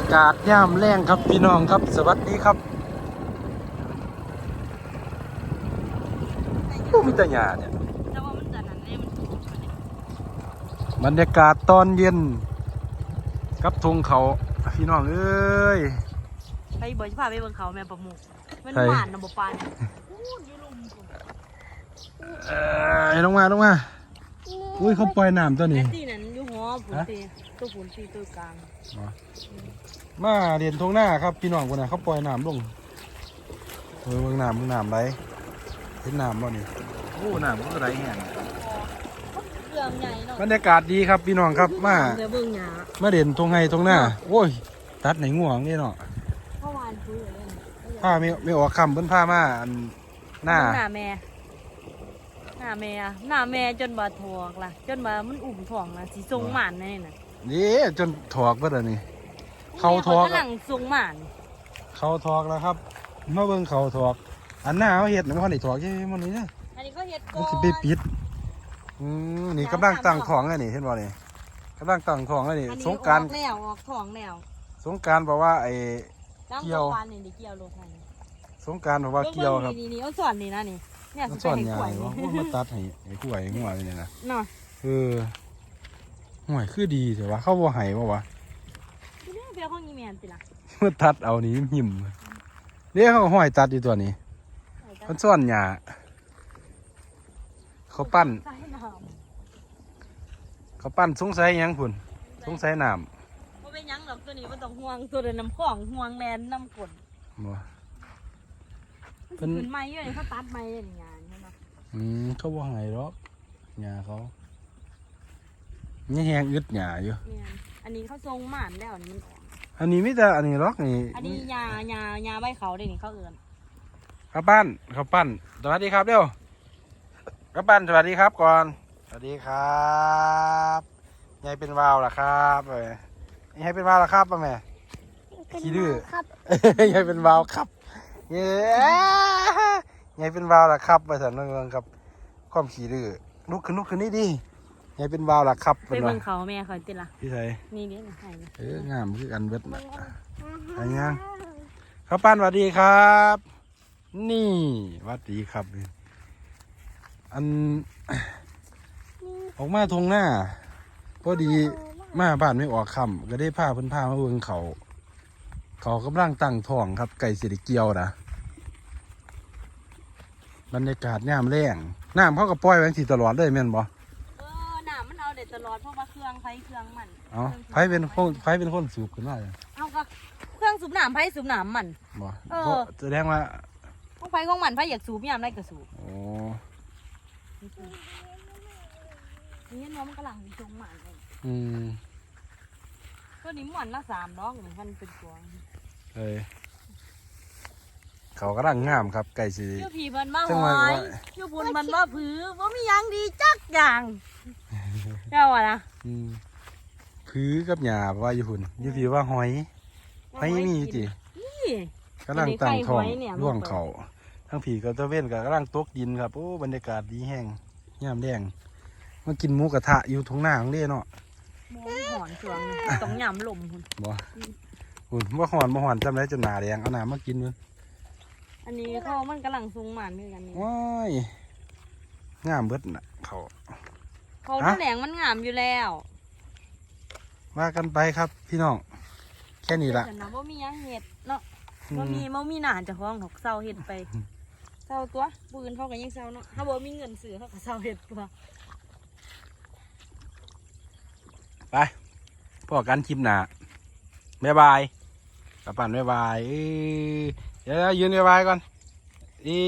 ากาศย่ามแรงครับพี่น้องครับ สวัสดีครับโอ้มีแต่หญ้าเนี่ยแต่ว่ามันจะนั่นเนี่ยมันถูกมันเนี่ยบรรยากาศตอนเย็นกับทงเขาพี่น้องเอ้ยไปบ่อยพาไปเบิ่งเขาแม่ประมุกมันใช่หวานนะบ่ปานอู้ยลุมพุ่นเอ้ยลงมาลงมาอุ้ยเขาปล่อยน้ำตัวนี้ แม่ตีนั่นอยู่หัวผุนฮะ ตีตัวผุนตีตัวกลางมาเรียนทงหน้าครับพี่น้องคนน่ะเขาปล่อยน้ำลงเออเมืองน้ำเมืองน้ำไหลเห็นน้ำบ่นี่โอ้น้ำก็ไหลแห้งเครื่องใหญ่เนาะบรรยากาศดีครับพี่น้องครับมาเดี๋ยวเบิ่งหญ้ามาเรียนทงไห้ทงหน้าโอ้ย ตัดไหนง่วงนี่เนาะเพราะวานซื้อเลยผ้าไม่ไม่ออกคำเพิ่นผ้ามาอันหน้าหน้าแม่ หน้าแม่อะหน้าแม่จนบ่ทอกล่ะ จนบ่ามันอุ่มท้องล่ะสิทรงหมันแน่น่ะนี่จนถอกเบิดอันนี้ เขาทอกแม่กำลังทรงหมันเขาถอกแล้วครับมาเบิ่งเขาถอก อันหน้าเขาเห็ดมันได้ถอกใช่ไหมมันนี่นะอันนี้เขาเฮ็ดก่มันอสิไปนปิดอืมนี่กำลังตั้งของแล้วนี่เห็นบ่นี่กำลังตั้งของแล้วนี่อันนี้สงกรารออกแล้วออกท้องแล้วสงกรารบอกว่าไอ้ น้ำเกี่ยวสงกรานต์นี่ได้เกี่ยวโลทันสงกรารบอกว่าเกี่ยวครับนี่นี่เอาส่วนนี่นะนี่ เนี่ยมันสิซ่อนไปใหญ่ให้กล้ววะโอ้ยมาตัดให้ไอ้ผู้ใหญ่หัวนี่นะเนาะเออห่วยคือดีแต่ว่าเขาบ่ให้บ่วะที่นี่เพียของอีเมียนติล่ะมาตัดเอานี่หิมเดี๋ยวเขาก็ห้อยตัดอยู่ตัวนี้มันซ่อนหญ้าเขาปั้น ใส่น้เขาปั้นสงสัยหยังพุ่นสงสัยน้ำบ่เป็นหยังหรอกตัวนี้บ่ต้องห่วงตัวเดินน้ำของห่วงแลนน้ำกดำบ่ เพิ่มันนขึ้นไม้อยู่นี่เขาตัดไม้เลยนี่งานใช่ไหมอืมเขาบ่ให้หรอกหญ้าเขานี่แหงอึดหญ้าอยู่ เนี่ยอันนี้เขาทรงหมานแล้วนี่มันออกอันนี้มีแต่อันนี้หรอกนี่อันนี้ยายายาใบเขาเด้นี่เขาเอื่นข้าวปั้นข้าวปั้นสวัสดีครับเร็วข้าวปั้นสวัสดีครับก่อน สวัสดีครับยายเป็นวาวล่ะครับเอ้ยยายเป็นวาวล่ะครับป่ะแม่ ขี้ดื้อ ครับ ยายเป็นวาวครับ เย้ยายเป็นวาวล่ะครับไปสันเมืองครับ ความขี้ดื้อลุกขึ้นลุกขึ้นนี่ดิยายเป็นวาวล่ะครับไปเป็นว่าเบิ่งเขาแม่เขาติล่ะพี่ไทยนี่นี่นี่ให้นี่เอองามคือกันเบิดนะอะไรยังข้าวปั้นสวัสดีครับ นี่สวัสดีครับ อัน ออกมาทงหน้าพอดีมาบ้านไม่ออกคำก็ได้พาเพิ่นพามาเบิ่งเขา เขากำลังตั้งท้องครับไก่สิริเกียวนะบรรยากาศย่ามแรงน้ำเขาก็ปล่อยไว้ที่ตลอดเลยแม่นบ่เออน้ำมันเอาเด็ดตลอดเพราะว่าเครื่องไฟเครื่องมันเอาไฟเป็นคนไฟเป็นคนสูบขึ้นมาเลยเอาก็เครื่องสูบน้ำไฟสูบน้ำมัน บ่เออ เพราะแสดงว่าของไฟของมันไฟอยากสูบยามได้ก็สูบโอ้นี่น้องมันกำลังจงหมันเลยอืม ตัวนี้หมันละสามดอกเหมือนกันเป็นกวางเลยเขากำลังงามครับไก่สิเชื่อผีมันมาจัหงหวะ อยว่าเชื่อบุญมันว่าผือว่ามีหยังดีจักอย่างเจ้าอะนะอืมพื้กับหญ้าว่าอยู่หุ่นอยู่พี่ว่าหอยหอยมีตินี่กำลังตั้งท้องอันนี้ไข่หอยเนี่ยร่วงเขาทั้งผีกับตะเวนกับกำลังตกดินครับ โอ้บรรยากาศดีแห้งย่ามแดงมากินหมูกระทะอยู่ทุ่งนาของเด้เนาะ มองห อนสวงนี่ต้องหยำลมคุณบ่หุ่นว่าหอนบ่หอนจำได้จนหนาแดงเอาน้ำมากินมันอันนี้เขามันกำลังซุงหมันด้วยกันนี่ว้ายงามเบิดน่ะเขาเขาฮะแถลงมันงามอยู่แล้วว่ากันไปครับพี่น้องแค่นี้ละแต่นะว่ามีหยังเห็ดเนาะอืว่ามมีว่ามีหนานเจะคล้าของหกเศร้าเห็ดไปเศร้าตัวปืนเขาก็ยังเศร้าเนาะถ้าบ่มีเงินซื้อเขาก็เศร้าเห็ดตัวไป พอกันคลิปหนาบ๊ายบายกลับบ้านบ๊ายบายเอ้ยเดี๋ยวยืนบ๊ายบายก่อนอี